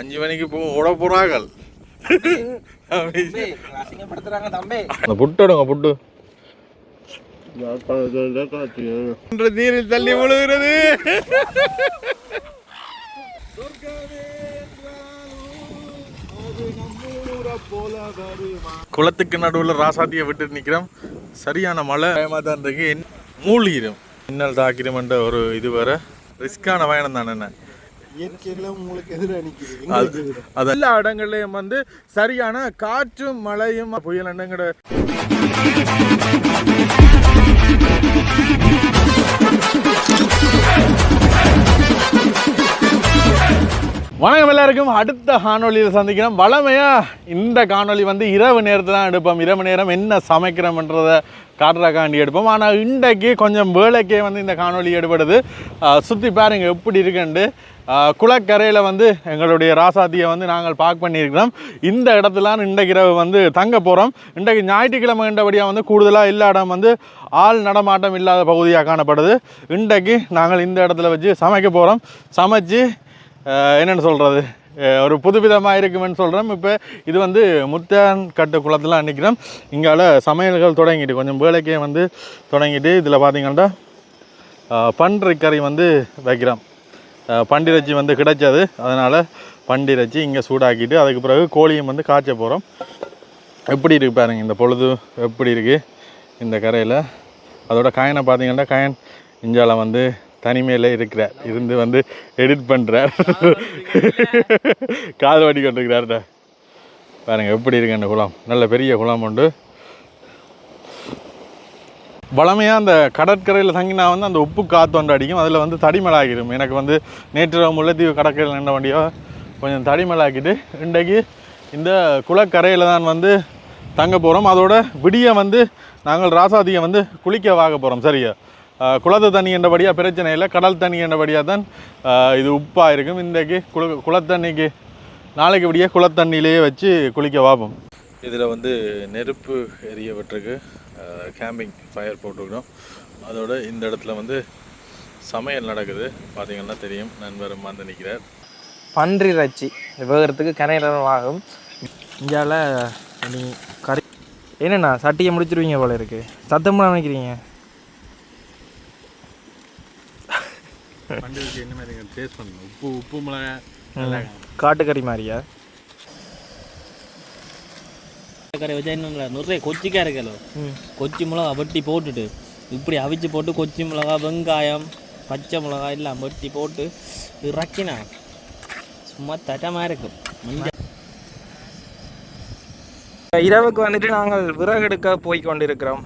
அஞ்சு மணிக்கு போ ஓட போறார்கள். அசிங்கப்படுத்துறாங்க தம்பி. அந்த புட்டோடுங்க புட்டு. என்ற நீரில் தள்ளி விழுகிறது. குளத்துக்கு நடுவில் ராசாத்தியை விட்டு நிற்கிறோம் சரியான மழை. பயமாக தான் இருக்கு மூழ்கிடும் மின்னல் தாக்கிடுமென்ற ஒரு இது வேற. ரிஸ்கான பயணம் தானே என்ன? எல்லா இடங்கள்லையும் வந்து சரியான காற்றும் மழையும் புயல் என்னங்கிற வணக்கம் எல்லாருக்கும். அடுத்த காணொளியில் சந்திக்கிறோம். வளமையா இந்த காணொளி வந்து இரவு நேரத்தில் தான் எடுப்போம். இரவு நேரம் என்ன சமைக்கிறோம்ன்றதை காட்டுறக்காண்டி எடுப்போம். ஆனால் இன்றைக்கு கொஞ்சம் வேலைக்கே வந்து இந்த காணொளி எடுபடுது. சுற்றி பாருங்க எப்படி இருக்குன்ட்டு. குளக்கரையில் வந்து எங்களுடைய ராசாத்தியை வந்து நாங்கள் பார்க் பண்ணியிருக்கிறோம். இந்த இடத்துல இன்றைக்கு இரவு வந்து தங்க போகிறோம் இன்றைக்கு ஞாயிற்றுக்கிழமை என்றபடியாக வந்து கூடுதலாக எல்லா இடம் வந்து ஆள் நடமாட்டம் இல்லாத பகுதியாக காணப்படுது. இன்றைக்கு நாங்கள் இந்த இடத்துல வச்சு சமைக்க போகிறோம் சமைச்சு என்னென்னு சொல்கிறது ஒரு புதுவிதமாக இருக்குமென்னு சொல்கிறோம் இப்போ இது வந்து முத்தான் கட்டு குளத்தில் நிற்கிறோம் இங்கால சமையல்கள் தொடங்கிட்டு கொஞ்சம் வேலைக்கே வந்து தொடங்கிட்டு இதில் பார்த்தீங்கன்னா பன்றிக்கறி வந்து வைக்கிறோம். பண்டிறைச்சி வந்து கிடைச்சது. அதனால் பண்டிறைச்சி இங்கே சூடாக்கிட்டு அதுக்கு பிறகு கோழியும் வந்து காய்ச்ச போகிறோம் எப்படி இருக்குது பாருங்கள் இந்த பொழுது எப்படி இருக்குது இந்த கரையில். அதோட காயனை பார்த்தீங்கன்னா காயன் இஞ்சால வந்து தனிமையில் இருக்கிறார் இருந்து வந்து எடிட் பண்ணுறார் காது வடி கொண்டிருக்கிறார்டா பாருங்க எப்படி இருக்கு அந்த குளம்? நல்ல பெரிய குளம் உண்டு. வளமையாக அந்த கடற்கரையில் தங்கினா வந்து அந்த உப்பு காற்று வந்து அடிக்கும். அதில் வந்து தடிமலாகிடும். எனக்கு வந்து நேற்று முல்லைத்தீவு கடற்கரையில் நின்ற வண்டியோ கொஞ்சம் தடிமலாக்கிட்டு இன்றைக்கு இந்த குளக்கரையில் தான் வந்து தங்க போகிறோம் அதோட விடிய வந்து நாங்கள் ராசாதியை வந்து குளிக்க வாங்க போகிறோம் சரியா? குளத்து தண்ணி என்றபடியாக பிரச்சனை இல்லை. கடல் தண்ணி என்றபடியாக தான் இது உப்பாக இருக்கும். இன்றைக்கு குள குளத்தண்ணிக்கு நாளைக்கு விடிய குளத்தண்ணியிலேயே வச்சு குளிக்க வாப்போம். இதில் வந்து நெருப்பு எரியப்பட்டிருக்கு கேம்பிங் ஃபயர் போட்டிருக்கிறோம். அதோட இந்த இடத்துல வந்து சமையல் நடக்குது. பார்த்தீங்கன்னா தெரியும். நண்பர் வந்து நிற்கிறார் பன்றி இறைச்சி. வேகிறதுக்கு கரையில ஆகும். இந்தியாவில் நீ கறி என்னண்ணா சட்டியை முடிச்சிருவீங்க போல இருக்கு. சத்தமாக நினைக்கிறீங்க? பண்டிகைக்கு என்ன மாதிரி டேஸ்ட் பண்ணணும். உப்பு உப்பு மிளகாய் காட்டுக்கறி மாதிரியா? கரை வச்சா நிறைய கொச்சிக்காய் இருக்கலோ கொச்சி மிளகா வெட்டி போட்டுட்டு இப்படி அவிச்சு போட்டு கொச்சி மிளகா வெங்காயம் பச்சை மிளகா எல்லாம் வெட்டி போட்டு இறக்கினா சும்மா தட்டமாக இருக்கும் மஞ்சள் இரவுக்கு வந்துட்டு நாங்கள் விறகு எடுக்க போய் கொண்டிருக்கிறோம்.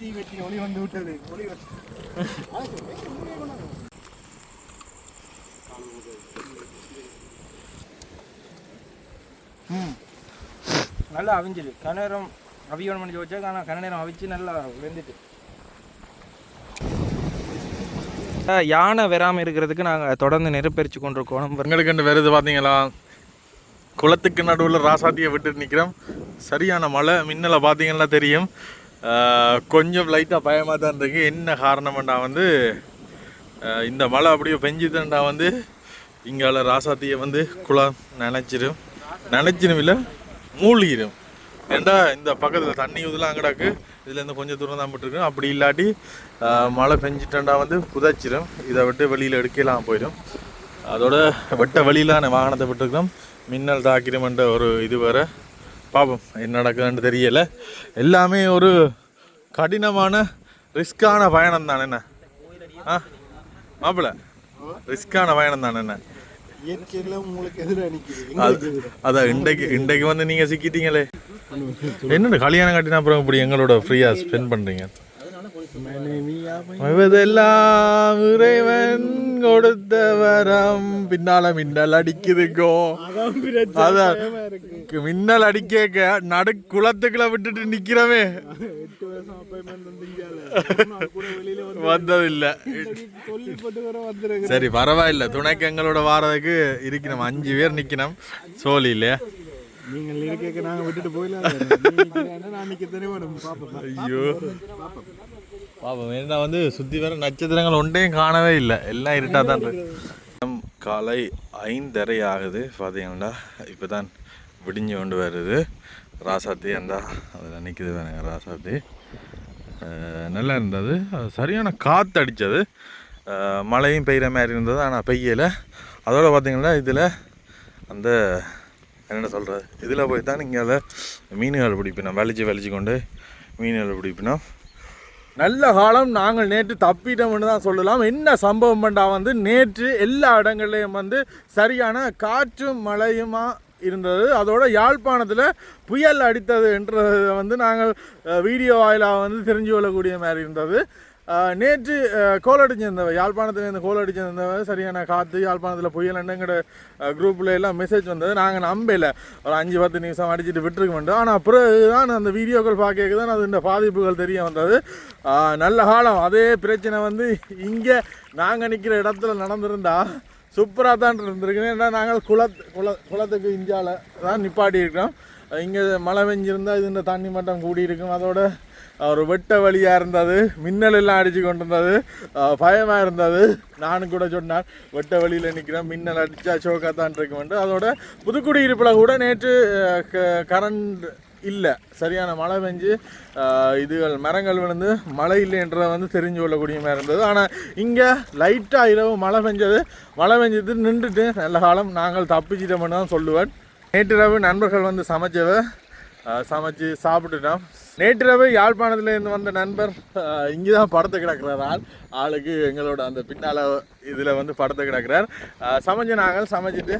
வெட்டி வெட்டி ஒளி வந்து விட்டது. ஒளி ம். நல்லா அவிஞ்சுது. கனநேரம் அவியோன் பண்ணி வச்சா ஆனால் கனநேரம் அவிச்சு நல்லா வெந்துட்டு. யானை வராமல் இருக்கிறதுக்கு நாங்கள் தொடர்ந்து நெருப்பெரிச்சு கொண்டிருக்கோம். எங்களுக்கு இந்த வருது பார்த்தீங்களா? குளத்துக்கு நடுவில் ராசாத்தியை விட்டு நிற்கிறோம் சரியான மழை மின்னலை பார்த்தீங்கன்னா தெரியும். கொஞ்சம் லைட்டாக பயமாக தான் இருக்கு. என்ன காரணம்டா வந்து இந்த மழை அப்படியே பெஞ்சுதுண்டா வந்து இங்கால ராசாத்தியை வந்து குளம் நினைச்சிடும் நினச்சிடும் இல்லை மூழ்கிடும் ஏண்டா இந்த பக்கத்தில் தண்ணி இதெல்லாம் அங்கடாக்கு இதுலேருந்து கொஞ்சம் தூரம் தான் விட்டுருக்கு அப்படி இல்லாட்டி மழை பெஞ்சிட்டா வந்து புதைச்சிடும் இதை விட்டு வெளியில் எடுக்கலாம் போயிடும் அதோட வெட்ட வழியிலான வாகனத்தை விட்டுருக்கோம் மின்னல் தாக்கிடுமென்ற ஒரு இது வேறு. பார்ப்போம் என்ன நடக்குதுன்னு தெரியல. எல்லாமே ஒரு கடினமான ரிஸ்கான பயணம் தானே என்ன? ஆ? மாப்பிள்ள ரிஸ்கான பயணம் தானே என்ன? அதான் இன்றைக்கு இன்றைக்கு வந்து நீங்கள் சிக்கிட்டீங்களே. என்னோட கல்யாணம் கட்டினா அப்புறம் இப்படி எங்களோட ஃப்ரீயாக ஸ்பெண்ட் பண்ணுறீங்க மனைவியா மறுவதெல்லாம் இறைவன் கொடுத்த வரம் பின்னால மின்னல் அடிக்குதுக்கோ அதான் மின்னல் அடிக்க நடு குளத்துக்குள்ள விட்டுட்டு நிக்கிறவே. வந்ததில்லை. சரி பரவாயில்ல. துணைக்கு எங்களோட வாரதுக்கு இருக்கணும். அஞ்சு பேர் நிக்கணும். சோழி இல்லையா? நீங்கள் இருக்க நாங்க விட்டுட்டு போயிடலாம். ஐயோ. பாப்போம் ஏன்னா வந்து சுத்தி வர நட்சத்திரங்கள் ஒன்றையும் காணவே இல்லை. எல்லாம் இருட்டா தான் இருக்கு. காலை ஐந்தரை ஆகுது. பார்த்தீங்கன்னா இப்போ தான் விடிஞ்சு கொண்டு வருது. ராசாத்தி அந்தா அதில் நிற்கிது வேணுங்க ராசாத்தி. நல்லா இருந்தது. அது சரியான காற்று அடித்தது மழையும் பெய்கிற மாதிரி இருந்தது ஆனால் பெய்யலை. அதோட பார்த்தீங்கன்னா இதில் அந்த என்ன சொல்கிறது இதில் போய் தான் இங்கே அதை மீன்கள் பிடிப்பினோம். வலிச்சு வலிச்சு கொண்டு மீன்கள் பிடிப்பினோம். நல்ல காலம் நாங்கள் நேற்று தப்பிட்டோம்னு தான் சொல்லலாம். என்ன சம்பவம் பண்ணா வந்து நேற்று எல்லா இடங்கள்லையும் வந்து சரியான காற்றும் மழையுமா இருந்தது. அதோட யாழ்ப்பாணத்தில் புயல் அடித்தது என்றதை வந்து நாங்கள் வீடியோ வாயிலாக வந்து தெரிஞ்சு கொள்ளக்கூடிய மாதிரி இருந்தது. நேற்று கோல் அடிச்சிருந்தவ யாழ்ப்பாணத்துலேருந்து கோல் அடிச்சிருந்தவ சரியான காற்று யாழ்ப்பாணத்தில் புயல் குரூப்பில் எல்லாம் மெசேஜ் வந்தது. நாங்கள் நம்பல. ஒரு அஞ்சு பத்து நிமிஷம் அடிச்சுட்டு விட்டுருக்க மாட்டோம் ஆனால் பிறகு தான் அந்த வீடியோக்கள் பார்க்க தான் அது இந்த பாதிப்புகள் தெரிய வந்தது. நல்ல காலம். அதே பிரச்சனை வந்து இங்கே நாங்கள் நிற்கிற இடத்துல நடந்திருந்தா சூப்பராக தான் இருந்திருக்கு ஏன்னா நாங்கள் குளத் குள குளத்துக்கு இந்தியாவில் தான் நிப்பாட்டி இருக்கோம் இங்கே மழை பெஞ்சிருந்தால் இது இந்த தண்ணி மட்டம் கூடி இருக்கும் அதோட ஒரு வெட்ட வழியாக இருந்தது. மின்னல் எல்லாம் அடித்து கொண்டு இருந்தது பயமாக இருந்தது. நானும் கூட சொன்னேன் வெட்ட வழியில் நிற்கிறேன் மின்னல் அடித்தா சோக்கா தான் இருக்குமெண்டு அதோட புதுக்குடியிருப்பில் கூட நேற்று கரண்ட் இல்லை. சரியான மழை பெஞ்சு இதுகள் மரங்கள் விழுந்து மழை இல்லைன்றதை வந்து தெரிஞ்சு கொள்ளக்கூடிய மாதிரி இருந்தது. ஆனால் இங்கே லைட்டாக இரவு மழை பெஞ்சது. மழை பெஞ்சது நின்றுட்டு நல்ல காலம் நாங்கள் தப்பிச்சிட்டோம்னு தான் சொல்லுவேன். நேற்றிரவு நண்பர்கள் வந்து சமைச்சவ சமைச்சு சாப்பிட்டுட்டோம். நேற்றிரவு யாழ்ப்பாணத்துலேருந்து வந்த நண்பர் இங்கே தான் படுத்து கிடக்கிறார். ஆள் ஆளுக்கு எங்களோட அந்த பின்னால் இதில் வந்து படத்தை கிடக்கிறார். சமைச்ச நாங்கள் சமைச்சிட்டு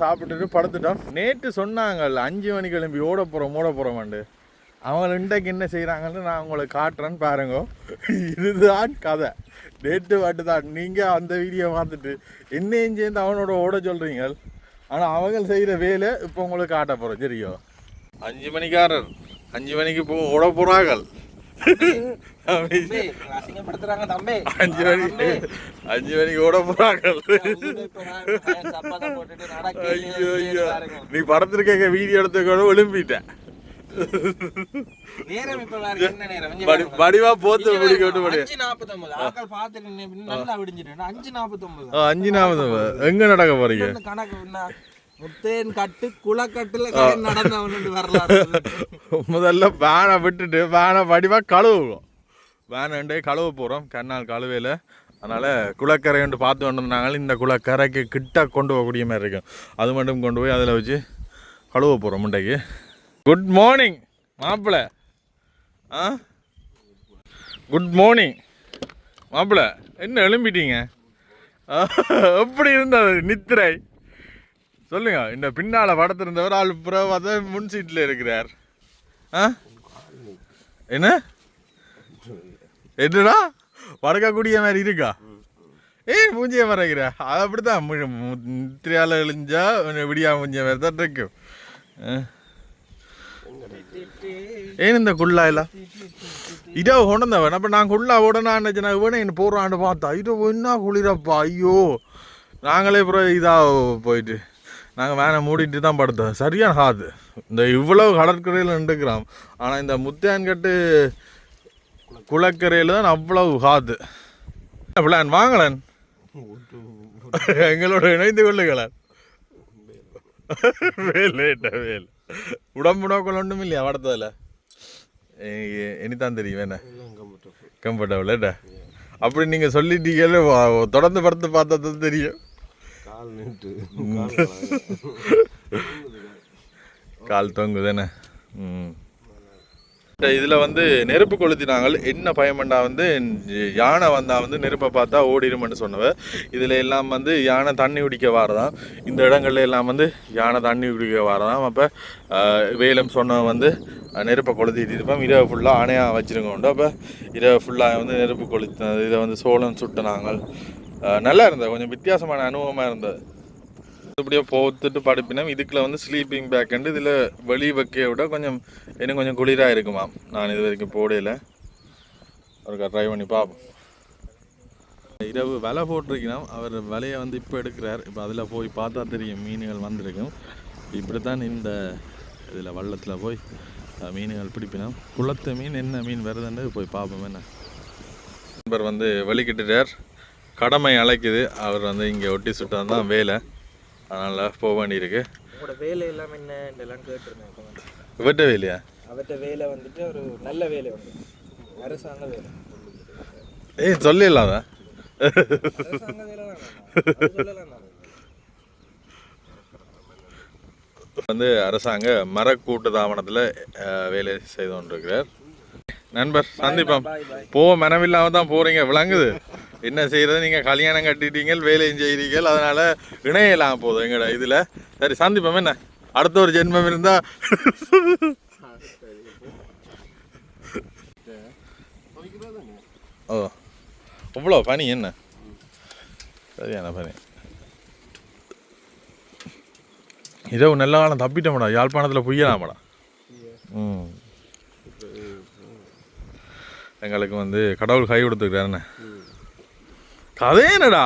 சாப்பிட்டுட்டு படுத்துட்டோம். நேற்று சொன்னாங்கள் அஞ்சு மணி கிளம்பி ஓட போகிறோம் ஓட போகிறோமாண்டு அவங்க இன்றைக்கு என்ன செய்கிறாங்கன்னு நான் உங்களுக்கு காட்டுறேன்னு பாருங்க. இதுதான் கதை. நேற்று வாட்டு தான் நீங்கள் அந்த வீடியோ பார்த்துட்டு என்னையும் சேர்ந்து அவனோட ஓட சொல்கிறீங்க ஆனால் அவங்க செய்கிற வேலை இப்போ உங்களுக்கு காட்ட போகிறோம் சரியோ? அஞ்சு மணிக்காரர். அஞ்சு மணிக்கு போ ஓட போகிறார்கள் அஞ்சு மணிக்கு அஞ்சு மணிக்கு ஓட போகிறார்கள் ஐயோ ஐயோ. நீ படத்திருக்க வீடியோ எடுத்துக்கோட விழும்பிட்டேன் நேரம் இப்ப பாருங்க, என்ன நேரம்? இங்க வடி- பாருங்க. வடிவா போத்து பிடிக்க பாருங்க, விட்டு படி அஞ்சு நாற்பத்தொன்பது. நல்லா விடிஞ்சிட்டு அஞ்சு அஞ்சு எங்க நடக்க போறீங்க? கணக்கு முத்தேன் கட்டு குளக்கட்டுல நடந்தவன் வரலாறு. முதல்ல வேனை விட்டுட்டு வேனை வடிவா கழுவுவோம். வேனண்டே கழுவ போகிறோம் கண்ணால் கழுவையில் அதனால் குளக்கரை ஒன்று பார்த்து கொண்டு வந்தாங்க இந்த குளக்கரைக்கு கிட்ட கொண்டு போகக்கூடிய மாதிரி இருக்கும். அது மட்டும் கொண்டு போய் அதில் வச்சு கழுவ போகிறோம் முண்டைக்கு. குட் மார்னிங் மாப்பிள்ள ஆ? குட் மார்னிங் மாப்பிள்ள என்ன எழும்பிட்டீங்க? எப்படி இருந்தது நித்திரை? சொல்லுங்க இந்த பின்னால் படத்திருந்தவர் ஆள் புற தான் முன் சீட்டில் இருக்கிறார். ஆ? என்ன? என்னடா? வடக்கக்கூடிய மாதிரி இருக்கா? ஏய் மூஞ்சிய மறைக்கிற. அது அப்படித்தான் மு- மு- நித்திரையால விடியா மூஞ்சிய மாதிரி தான் இருக்கும் ஆ. ஏன் இந்த குள்ளா இல்ல? இதோ கொண்டவன் அப்ப நான் குள்ளா உடனே இவனே என்ன போறான்னு பார்த்தா இது என்ன குளிரப்பா? ஐயோ. நாங்களே அப்புறம் இதா போயிட்டு நாங்கள் வேனை மூடிட்டு தான் படுத்தோம். சரியான காது இந்த இவ்வளவு கடற்கரையில் நின்றுக்கிறோம் ஆனால் இந்த முத்தியான்கட்டு குளக்கரையில் தான் அவ்வளவு காது பிளான் வாங்கலன் எங்களோட இணைந்து கொள்ளுங்களேன். வேலை. உடம்பு நோக்கம் ஒன்றும் இல்லையா படத்தில்? இனிதான் தெரியும் என்ன? கம்ஃபர்டபுள் அப்படி நீங்கள் சொல்லிட்டீங்கல்ல தொடர்ந்து படத்தை பார்த்தா தான் தெரியும். கால் தொங்குதானே ம். இதில் வந்து நெருப்பு கொளுத்தினாங்கள். என்ன பயமெண்டா வந்து யானை வந்தால் வந்து நெருப்பை பார்த்தா ஓடிடுமென்னு சொன்னவ. இதில் எல்லாம் வந்து யானை தண்ணி குடிக்க வாரதான் இந்த இடங்கள்ல எல்லாம் வந்து யானை தண்ணி குடிக்க வாரதான் அப்போ வேலம் சொன்னவன் வந்து நெருப்பை கொளுத்திட்டு இருப்போம். இரவு ஃபுல்லாக அணையாக வச்சுருங்க உண்டு. அப்போ இரவு ஃபுல்லாக வந்து நெருப்பு கொளுத்தினது. இதை வந்து சோளம் சுட்டினாங்க நல்லா இருந்தது. கொஞ்சம் வித்தியாசமான அனுபவமாக இருந்தது. இப்படியே போத்துட்டு படுப்பினோம் இதுக்குள்ள வந்து ஸ்லீப்பிங் பேக்குண்டு இதில் வெளி வைக்க விட கொஞ்சம் இன்னும் கொஞ்சம் குளிராக இருக்குமா? நான் இது வரைக்கும் போடையில் அவருக்கு ட்ரை பண்ணி பார்ப்போம் இரவு விலை போட்டிருக்கணும் அவர் வலையை வந்து இப்போ எடுக்கிறார். இப்போ அதில் போய் பார்த்தா தெரியும் மீன்கள் வந்திருக்கும். இப்படி தான் இந்த இதில் வள்ளத்தில் போய் மீன்கள் பிடிப்பினோம். குளத்து மீன் என்ன மீன் வருதுன்னு போய் பார்ப்போம் என்ன? நண்பர் வந்து வெளிக்கிட்டுட்டார் கடமை அழைக்குது. அவர் வந்து இங்கே ஒட்டி சுட்டால் தான் வேலை. அதனால் போக வேண்டியிருக்கு. உங்களோட வேலை எல்லாம் என்னன்றெல்லாம் கேட்டிருந்தேன் வெட்ட வேலையா? அவர்கிட்ட வேலை வந்துட்டு ஒரு நல்ல வேலை வந்து. அரசாங்க வேலை. ஏய் சொல்லிடலாதா அரசாங்க வேலை தான் அது சொல்லலாம் தானே. வந்து அரசாங்க மரக்கூட்டு தாவனத்தில் வேலை செய்து கொண்டிருக்கிறார். நண்பர் சந்திப்போம். போக மனமில்லாம தான் போறீங்க விளங்குது. என்ன செய்யறது நீங்க கல்யாணம் கட்டிட்டீங்க வேலையும் செய்கிறீங்க அதனால இணையலாம் போதும் எங்கட இதுல. சரி சந்திப்போம் என்ன? அடுத்த ஒரு ஜென்மம் இருந்தா. ஓ இவ்வளோ பனி என்ன? சரியான பனி. இரவு நல்ல காலம் தப்பிட்டோம்டா யாழ்ப்பாணத்தில் புய்யலாமடா. ம். எங்களுக்கு வந்து கடவுள் கை கொடுத்துருக்காருண்ணே கதை என்னடா?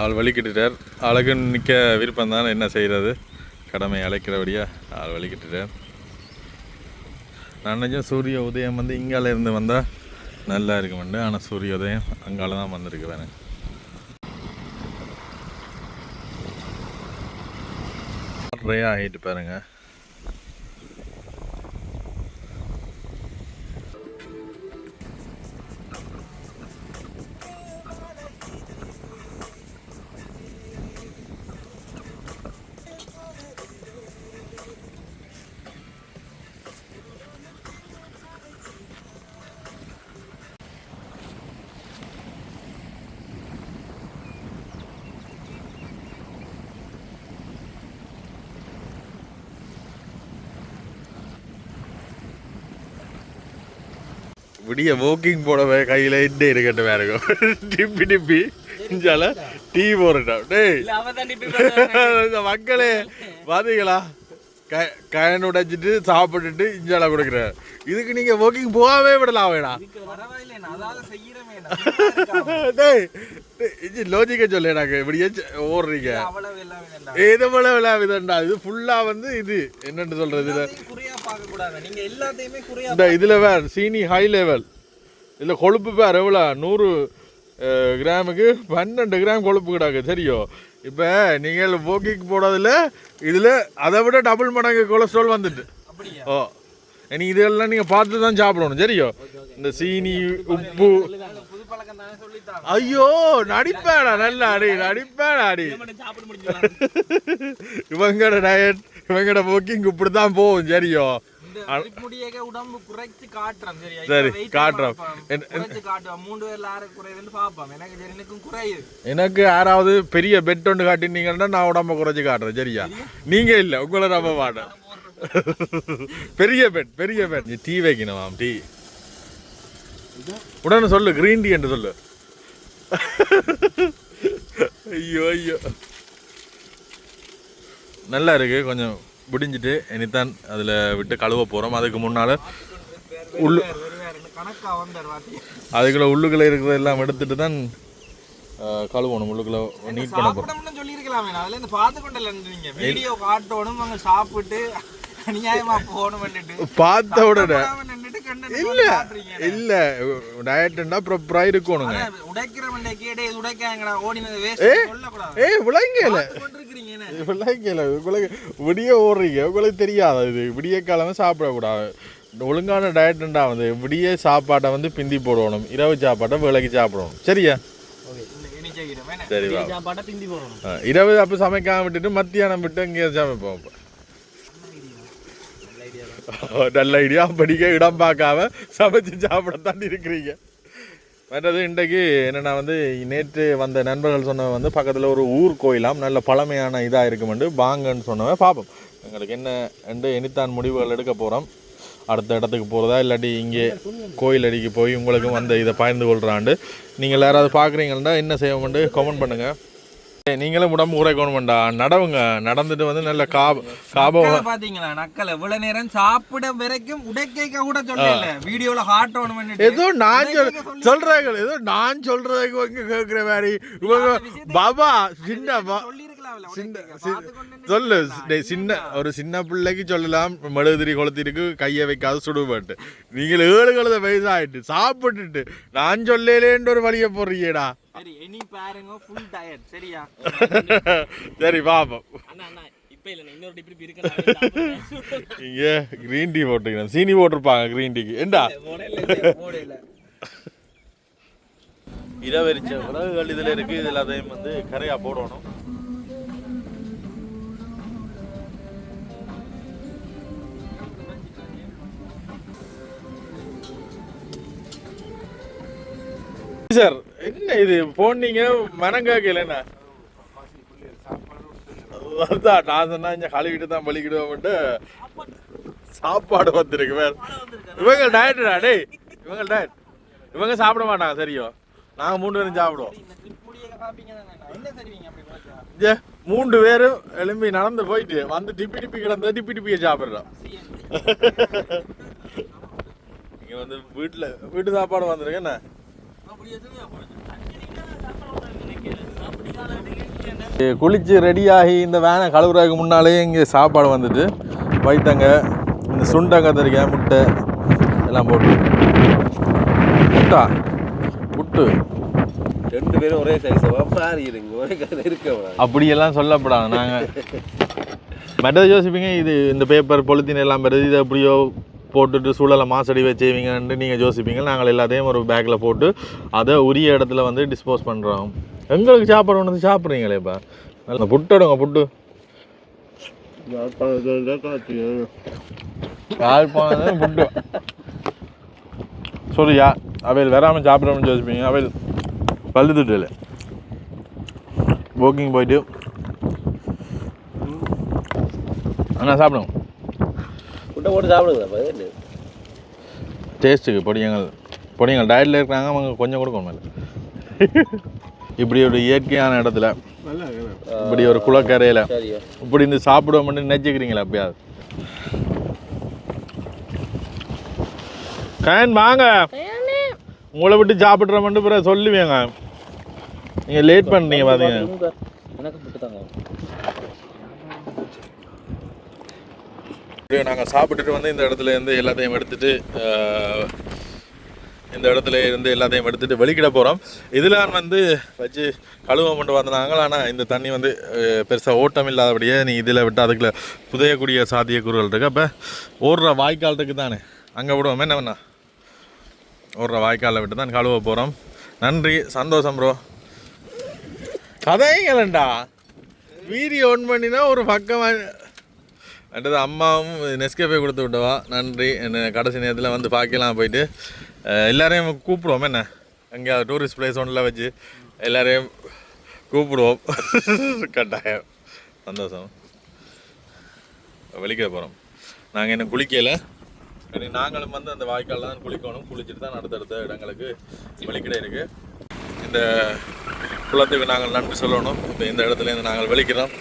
ஆள் வலிக்கிட்டுட்டார். அழகு நிற்க விருப்பம் தானே என்ன செய்கிறது கடமை அழைக்கிறபடியா ஆள் வலிக்கிட்டுட்டார். நான் நினைச்சேன் சூரிய உதயம் வந்து இங்கால இருந்து வந்தால் நல்லா இருக்குமெண்டு. ஆனால் சூரிய உதயம் அங்கால தான் வந்திருக்கு வேணும் ஆகிட்டு பாருங்கள் விடிய வாக்கிங் போடவே கையில் இண்டே இருக்கட்டும் வேற டிப்பி டிப்பி. இஞ்சால டீ போறட்டா டேய். மக்களே பாத்தீங்களா? க கயன் உடைச்சிட்டு சாப்பிட்டுட்டு இஞ்சால கொடுக்குற இதுக்கு நீங்க வாக்கிங் போகவே விடலாம் நான் டேய் இது லோஜிக்க சொல்லு எனக்கு. இப்படியே ஓடுறீங்க. அவ்வளவு எல்லாம் வேண்டாம் இது போல விழாவிதண்டா இது ஃபுல்லா வந்து இது. என்னன்னு பார்க்க கூடாது. நீங்க எல்லாத்தையுமே குறையா இந்த இதில் வேறு சீனி ஹை லெவல் இதில் கொழுப்பு பேர் எவ்வளோ? நூறு அஹ், கிராமுக்கு பன்னெண்டு கிராம் கொழுப்பு கிடாக்கு சரியோ? இப்போ நீங்கள் போக்கிக்கு போடுறதுல இதில் அதை விட டபுள் மடங்கு கொலஸ்ட்ரால் வந்துட்டு. அப்படியா? ஓ இனி இதெல்லாம் நீங்கள் பார்த்து தான் சாப்பிடணும் சரியோ? இந்த சீனி உப்பு. புது பழக்கம் தானே சொல்லித்தான் ஐயோ நடிப்பேடா நல்லா அடி நடிப்பேடா அடி. சாப்பிட இவங்கட டயட் இவங்கட போக்கிங் இப்படி தான் போகும் சரியோ? உடம்பு குறைச்சு காட்டுறோம் சரியா சரி, காட்டுறோம். மூன்று பேர்ல ஆறு குறையுதுன்னு எனக்கு சரி எனக்கும் குறையுது. எனக்கு யாராவது பெரிய பெட் ஒன்று காட்டினீங்கன்னா நான் உடம்ப குறைச்சி காட்டுறேன். சரியா? நீங்க இல்ல உங்களை நம்ப மாட்டேன் பெரிய பெட் பெரிய பெட் நீ டீ வைக்கணுமாம் டீ உடனே சொல்லு கிரீன் டீ என்று சொல்லு. ஐயோ ஐயோ. நல்லா இருக்கு கொஞ்சம் முடிஞ்சிட்டு இனித்தான் அதில் விட்டு கழுவ போகிறோம் அதுக்கு முன்னால் உள்ளு அதுக்குள்ள உள்ளுக்குள்ள இருக்கிறது எல்லாம் எடுத்துட்டு தான் கழுவணும். உள்ளுக்குள்ள நீட் பண்ண போகிறோம் சொல்லியிருக்கலாமே. அதுல இருந்து பார்த்து கொண்டு வீடியோ காட்டணும் அங்க சாப்பிட்டு பார்த்த உடனே. இல்ல இல்ல. டயட்னா ப்ராப்பரா இருக்கணுங்க. ஏய் விளங்கல. விளங்கல. விடிய ஓடுறீங்க உங்களுக்கு தெரியாது இது? விடிய கிழமை சாப்பிடக்கூடாது. ஒழுங்கான டயட்டுண்டா வந்து விடிய சாப்பாட்டை வந்து பிந்தி போடணும். இரவு சாப்பாட்டை விலைக்கு சாப்பிடணும். சரியா? சரி இரவு அப்போ சமைக்காம விட்டுட்டு மத்தியானம் விட்டு இங்கே சமைப்போம் அப்ப. நல்ல ஐடியா படிக்க இடம் பார்க்காம சமைச்சு சாப்பிடத்தான் இருக்கிறீங்க. மற்றது இன்றைக்கு என்னென்னா வந்து நேற்று வந்த நண்பர்கள் சொன்னவன் வந்து பக்கத்தில் ஒரு ஊர் கோயிலாம் நல்ல பழமையான இதாக இருக்குமெண்டு வாங்கன்னு சொன்னவன் பார்ப்போம் எங்களுக்கு என்ன என்று எனித்தான் முடிவுகள் எடுக்க போகிறோம் அடுத்த இடத்துக்கு போகிறதா இல்லாட்டி இங்கே கோயில் அடிக்கு போய் உங்களுக்கும் வந்து இதை பகிர்ந்து கொள்கிறாண்டு நீங்கள் யாராவது பார்க்குறீங்கன்னா என்ன செய்வோம்னு கமெண்ட் பண்ணுங்கள் நீங்களும் உடம்பு குறைக்கணுமெண்டா நடவுங்க நடந்துட்டு வந்து நல்ல காப காபம் நக்கலை பாத்தீங்களா நக்கல். இவ்வளவு நேரம் சாப்பிட வரைக்கும் உடைக்க கூட சொல்லல. வீடியோல ஹார்ட் ஒன்று ஏதோ நான் சொல் சொல்றாங்க ஏதோ நான் சொல்றதுக்கு இவங்க கேட்குற மாதிரி. இவங்க பாபா சின்ன சொல்லு. சின்ன ஒரு சின்ன பிள்ளைக்கு சொல்லலாம். மெழுகுதிரி கொளுத்திருக்கு கையை வைக்காத சுடுபாட்டு. நீங்கள் ஏழு கழுத வயசாயிட்டு சாப்பிட்டுட்டு. நான் சொல்லலேன்ற ஒரு வழியை போடுறீங்கடா. சரி இனி பாருங்க ஃபுல் டயட் சரியா? சரி பாப்போம். அண்ணா அண்ணா இப்போ இல்லை இன்னொரு டிப் இருக்கு இங்கே க்ரீன் டீ போட்டுக்கிறேன் சீனி போட்டிருப்பாங்க க்ரீன் டீக்கு ஏண்டா? இரவரிச்ச விறகுகள் இதில் இருக்குது. இதில் அதையும் வந்து கரையாக போடணும். சார் என்ன இது? போனீங்க மனங்காக்கல என்ன அதுதான் நான் சொன்னா இங்க கழுவிட்டு தான் பலிக்கிடுவோம்ட்டு சாப்பாடு வந்திருக்கு வேற. இவங்க டயட்டுடா டேய் இவங்க டயட் இவங்க சாப்பிட மாட்டாங்க சரியோ. நாங்கள் மூணு பேரும் சாப்பிடுவோம். என்ன மூன்று பேரும் எலும்பி நடந்து போயிட்டு வந்து டிப்பி டிப்பி கிடந்த டிப்பி டிப்பியை சாப்பிட்றோம். இங்கே வந்து வீட்டில் வீட்டு சாப்பாடு வந்திருக்கு என்ன? குளிச்சு ரெடியாகி இந்த வேனை கழுவுறதுக்கு முன்னாலே இங்கே சாப்பாடு வந்துட்டு. வைத்தங்க இந்த சுண்டை கத்திரிக்காய் முட்டை எல்லாம் போட்டு. முட்டா? புட்டு ரெண்டு பேரும் ஒரே சைஸ் பாரு இருங்க ஒரே கதை இருக்க அப்படியெல்லாம் சொல்லப்படாது. நாங்கள் மெட்டது யோசிப்பீங்க இது இந்த பேப்பர் பொலித்தீன் எல்லாம் பெறுது இதை எப்படியோ போட்டுட்டு சூழலை மாசடி வச்சுவீங்கன்ட்டு நீங்கள் யோசிப்பீங்க. நாங்கள் எல்லாத்தையும் ஒரு பேக்கில் போட்டு அதை உரிய இடத்துல வந்து டிஸ்போஸ் பண்ணுறோம் எங்களுக்கு சாப்பாடு ஒன்று வந்து சாப்பிட்றீங்களே இப்போ? நல்ல புட்டு எடுங்க புட்டு. யாழ்ப்பாணம் புட்டு. சொல்லியா அவையில் வராமல் சாப்பிட்றோம்னு யோசிப்பீங்க. அவையில் பழுதுட்டு வாக்கிங் போயிட்டு. அண்ணா சாப்பிடுங்க. முட்டை போட்டு சாப்பிடுங்க டேஸ்ட்டுக்கு பொடியங்கள். பொடியங்கள் டயட்டில் இருக்கிறாங்க அவங்க கொஞ்சம் கொடுக்கணும் மேலே. இப்படி ஒரு இயற்கையான இடத்துல. இப்படி ஒரு குளக்கரையில் இப்படி இந்த சாப்பிடுவோம்னு நினச்சிக்கிறீங்களா எப்பயாவது? கேன் வாங்க. உங்களை விட்டு சாப்பிட்றோம்னு பிறகு சொல்லுவேங்க. நீங்கள் லேட் பண்ணுறீங்க பாத்தீங்க. எனக்கு முட்டை தாங்க அப்படியே நாங்கள் சாப்பிட்டுட்டு வந்து இந்த இடத்துல இருந்து எல்லாத்தையும் எடுத்துட்டு இந்த இடத்துல இருந்து எல்லாத்தையும் எடுத்துட்டு வெளிக்கிட போகிறோம் இதெல்லாம் வந்து வச்சு கழுவ மட்டும் வந்தாங்க ஆனால் இந்த தண்ணி வந்து பெருசாக ஓட்டம் இல்லாதபடியே நீ இதில் விட்டு அதுக்குள்ள புதையக்கூடிய சாத்தியக்கூறுகள் இருக்கு. அப்போ ஓடுற வாய்க்காலத்துக்கு தானே அங்கே விடுவோம். என்ன வேணா ஓடுற வாய்க்காலில் விட்டு தான் கழுவ போகிறோம் நன்றி சந்தோஷம் ப்ரோ கதைங்களண்டா வீடியோ ஒன் பண்ணினா ஒரு பக்கமாக அடுத்தது அம்மாவும் நெஸ்கேஃபே கொடுத்து விட்டவா? நன்றி. என்ன கடைசி நேரத்தில் வந்து பார்க்கலாம் போயிட்டு எல்லாரையும் கூப்பிடுவோம். என்ன? அங்கே டூரிஸ்ட் பிளேஸ் ஒன்றில் வச்சு எல்லாரையும் கூப்பிடுவோம். கட்டாயம். சந்தோஷம். வெளிக்க போகிறோம் நாங்கள் இன்னும் குளிக்கல. நாங்களும் வந்து அந்த வாய்க்காலில் தான் குளிக்கணும். குளிச்சுட்டு தான் அடுத்தடுத்த இடங்களுக்கு வெளிக்கிட இருக்குது இந்த குளத்துக்கு நாங்கள் நன்றி சொல்லணும். இப்போ இந்த இடத்துலேருந்து நாங்கள் வெளிக்கிறோம்.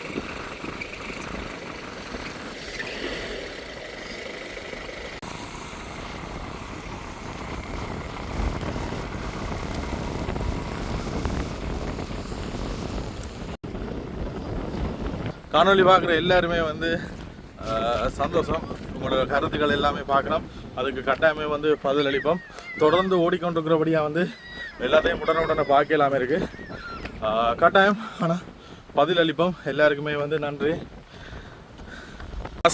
காணொலி பார்க்குற எல்லாருமே வந்து சந்தோஷம். உங்களோட கருத்துக்கள் எல்லாமே பார்க்குறோம். அதுக்கு கட்டாயமே வந்து பதில் அளிப்போம். தொடர்ந்து ஓடிக்கொண்டிருக்கிறபடியாக வந்து எல்லாத்தையும் உடனுடனே பார்க்கலாமே இருக்குது கட்டாயம். ஆனால் பதில் அளிப்போம். எல்லாருக்குமே வந்து நன்றி.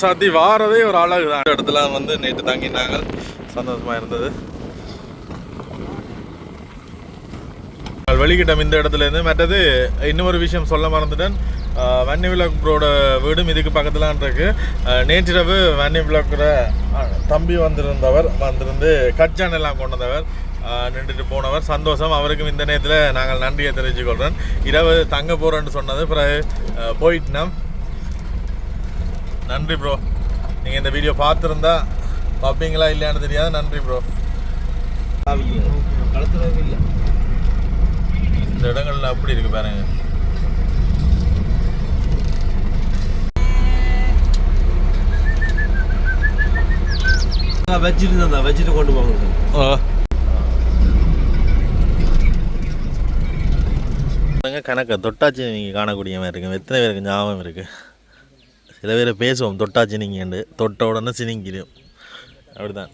சாத்தி வாரதே ஒரு அழகு தான். இந்த இடத்துல வந்து நேற்று தங்கினாங்க சந்தோஷமாக இருந்தது. வெளிக்கிட்டோம் இந்த இடத்துல இருந்து மற்றது இன்னொரு விஷயம் சொல்ல மறந்துட்டேன். வன்னி விளக்கோட வீடும் இதுக்கு பக்கத்துலான் இருக்கு. ஆஹ் நேற்றிரவு வன்னி விளக்குற தம்பி வந்திருந்தவர் வந்திருந்து கச்சான் எல்லாம் கொண்டு வந்தவர். நின்றுட்டு போனவர். சந்தோஷம். அவருக்கும் இந்த நேரத்தில் நாங்கள் நன்றியை தெரிவித்துக் கொள்கிறேன் இரவு தங்க போகிறேன்னு சொன்னது பிறகு ஆஹ் போயிட்டோம். நன்றி ப்ரோ நீங்கள் இந்த வீடியோ பார்த்துருந்தா பார்ப்பீங்களா இல்லையான்னு தெரியாது. நன்றி ப்ரோ இந்த இடங்கள்ல அப்படி இருக்கு பாருங்க. வச்சுட்டு தான் வச்சுட்டு கொண்டு போங்க. கணக்க தொட்டாச்சி நீங்கள் காணக்கூடிய மாதிரி இருக்கு. எத்தனை பேருக்கு ஞாபகம் இருக்கு? சில பேர் பேசுவோம் தொட்டாச்சி நீங்கள் தொட்ட உடனே சினிங்கிடும் அப்படிதான்.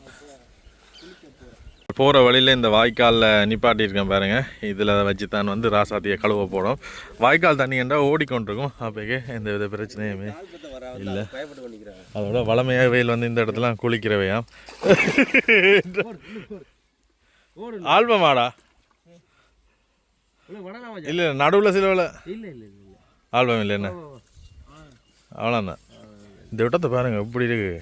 போகிற வழியில் இந்த வாய்க்காலில் நிப்பாட்டியிருக்கேன் பாருங்கள் இதில் வச்சு தான் வந்து ராசாத்தியை கழுவ போடும் வாய்க்கால் தண்ணி என்றால் ஓடிக்கொண்டிருக்கும். அப்போக்கே எந்த வித பிரச்சனையுமே இல்லை. அதோட வளமையாக வெயில் வந்து இந்த இடத்துல குளிக்கிறவையாம் ஆல்பமாடா. இல்லை நடுவில் சில ஆல்பம் இல்லைண்ணே என்ன? அவ்வளோதான் இந்த விட்டத்தை பாருங்கள் எப்படி இருக்குது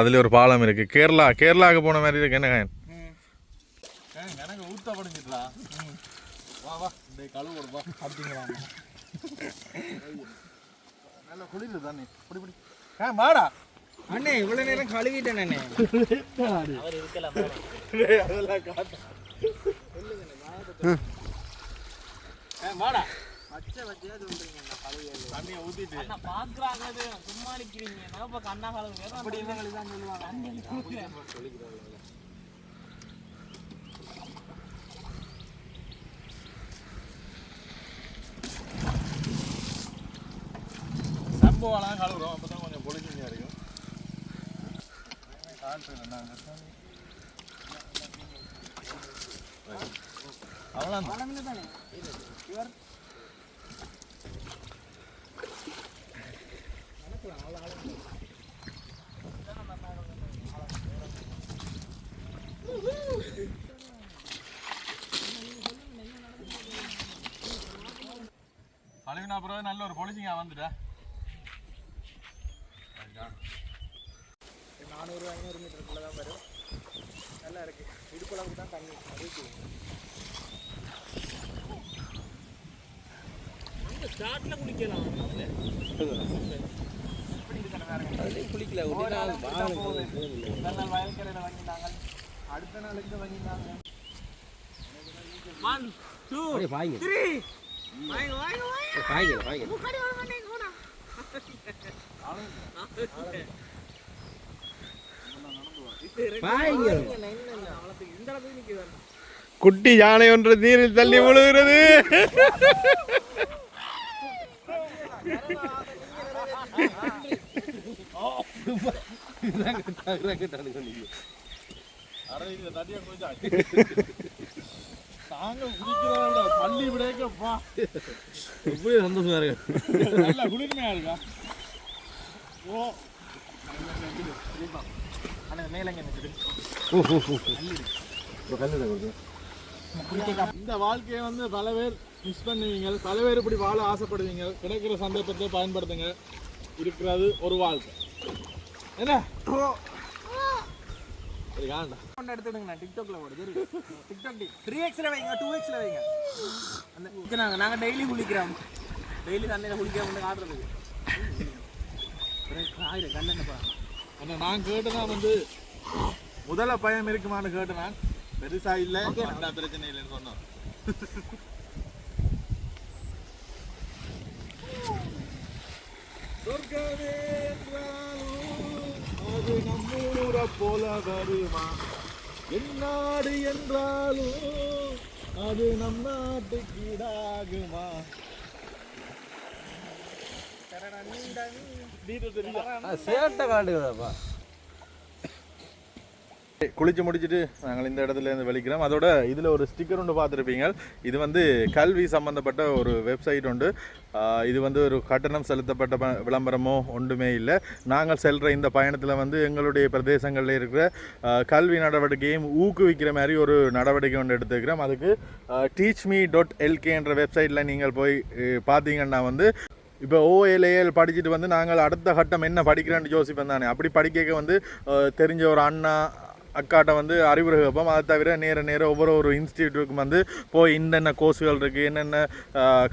அதுல ஒரு பாலம் இருக்கு. கேரளா கேரளாவுக்கு போன மாதிரி இருக்கு. என்ன நல்ல குளிர் இப்படி இப்படி ஆ மாடா அண்ணே இவ்வளோ நேரம் கழுவிட்டேன் அண்ணே. அவர் இருக்கலாம் அதெல்லாம் காட்டு. ஆ மாடா தண்ணியை ஊத்திட்டு. அண்ணா பாக்குறாங்க அது சும்மா நிக்கிறீங்க. நான் இப்ப கண்ணா கலவு வேற அப்படி இவங்களுக்கு தான் சொல்லுவாங்க. சம்பவம்லாம் கழுவுறோம் அப்போ தான் கொஞ்சம் பொலிச்சிங்க இருக்கும் அவ்வளோ கழுவினா அப்புறம் நல்ல ஒரு பொலிச்சிங்க வந்துட்டா. நானூறு ஐநூறு மீட்டருக்குள்ள தான் வரும் நல்லா இருக்கு. இடுப்பளவுக்கு தான் தண்ணி இருக்கு. ஸ்டார்ட்ல குடிக்கலாம் குளிக்கல. நாள் வயல்கரையில் வாங்கினாங்க அடுத்த நாள் இங்கே வாங்கினாங்க ஒன் டூ பாய்ங்க. த்ரீ வாங்க வாங்க வாங்க. பாய்ங்க பாய்ங்க. முக்காடி வர மாட்டேங்க கூட பாய்ங்க. இந்த அளவுக்கு நிற்குது குட்டி யானை ஒன்று நீரில் தள்ளி விழுகிறது. பள்ளி விடைக்கப்பா எப்படி சந்தோஷமா இருக்கு நல்ல குளிர்மையா இருக்கா ஓ ஆனால் மேலே இங்கே இந்த வாழ்க்கையை வந்து பல பேர் மிஸ் பண்ணுவீங்க. பல பேர் இப்படி வாழ ஆசைப்படுவீங்க. கிடைக்கிற சந்தர்ப்பத்தை பயன்படுத்துங்க. இருக்கிறது ஒரு வாழ்க்கை. என்ன? எடுத்துடுங்கண்ணா. டிக்டாக்ல ஓடுது டிக்டாக் த்ரீ எக்ஸில் வைங்க டூ எக்ஸில் வைங்க. அந்த நாங்கள் நாங்கள் டெய்லி குளிக்கிறோம். டெய்லி தண்ணியில் குளிக்கிறோம் ஆடுறதுக்கு ஆயிரம் கண்ணெண்ண போகிறாங்க என்ன நான் கேட்டுதான் வந்து முதல்ல பயம் இருக்குமான்னு கேட்டு நான் பெருசா இல்லை. பிரச்சனை இல்லைன்னு சொன்னோம். அது நம்மூரை போல வருமா எந்நாடு என்றாலும் அது நம் நாட்டுக்கு ஈடாகுமா? சேட்டை காட்டுகிறப்பா குளிச்சு முடிச்சுட்டு நாங்கள் இந்த இடத்துல இருந்து வெளிக்கிறோம். அதோட இதில் ஒரு ஸ்டிக்கர் ஒன்று பார்த்துருப்பீங்க. இது வந்து கல்வி சம்பந்தப்பட்ட ஒரு வெப்சைட் உண்டு. இது வந்து ஒரு கட்டணம் செலுத்தப்பட்ட விளம்பரமோ ஒன்றுமே இல்லை. நாங்கள் செல்கிற இந்த பயணத்தில் வந்து எங்களுடைய பிரதேசங்களில் இருக்கிற கல்வி நடவடிக்கையும் ஊக்குவிக்கிற மாதிரி ஒரு நடவடிக்கை ஒன்று எடுத்துக்கிறோம். அதுக்கு டீச் மீ டாட் எல்கே என்ற வெப்சைட்டில் நீங்கள் போய் பார்த்தீங்கன்னா வந்து இப்போ ஓஎல்ஏஎல் படிச்சுட்டு வந்து நாங்கள் அடுத்த கட்டம் என்ன படிக்கிறேன்னு யோசிப்பேன் தானே. அப்படி படிக்க வந்து தெரிஞ்ச ஒரு அண்ணா அக்காட்ட வந்து அறிவுரை வைப்போம். அதை தவிர நேர நேர ஒவ்வொரு ஒரு இன்ஸ்டியூட்டுக்கும் வந்து போய் என்னென்ன கோர்ஸுகள் இருக்குது என்னென்ன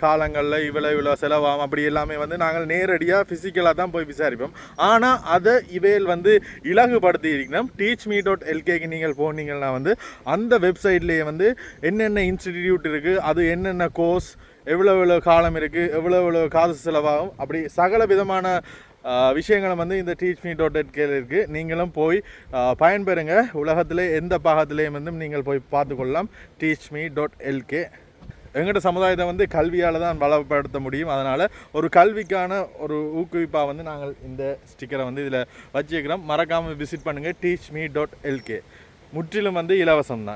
காலங்களில் இவ்வளோ இவ்வளோ செலவாகும் அப்படி எல்லாமே வந்து நாங்கள் நேரடியாக ஃபிசிக்கலாக தான் போய் விசாரிப்போம். ஆனால் அதை இவையில் வந்து இலகுபடுத்தி இருக்கணும் டீச் மீ டாட் எல்கேக்கு நீங்கள் போனீங்கன்னா வந்து அந்த வெப்சைட்லேயே வந்து என்னென்ன இன்ஸ்டிடியூட் இருக்குது அது என்னென்ன கோர்ஸ் எவ்வளோ எவ்வளோ காலம் இருக்குது எவ்வளோ எவ்வளோ காசு செலவாகும் அப்படி சகல விதமான விஷயங்களை வந்து இந்த டீச் மீ டாட் எட் எட்கேல இருக்குது நீங்களும் போய் பயன்பெறுங்க. உலகத்திலே எந்த பாகத்திலேயும் வந்து நீங்கள் போய் பார்த்துக்கொள்ளலாம். டீச் மீ டாட் எல்கே எங்கள்கிட்ட சமுதாயத்தை வந்து கல்வியால் தான் பலப்படுத்த முடியும். அதனால் ஒரு கல்விக்கான ஒரு ஊக்குவிப்பாக வந்து நாங்கள் இந்த ஸ்டிக்கரை வந்து இதில் வச்சுக்கிறோம் மறக்காமல் விசிட் பண்ணுங்கள் டீச் மீ டாட் எல்கே முற்றிலும் வந்து இலவசம் தான்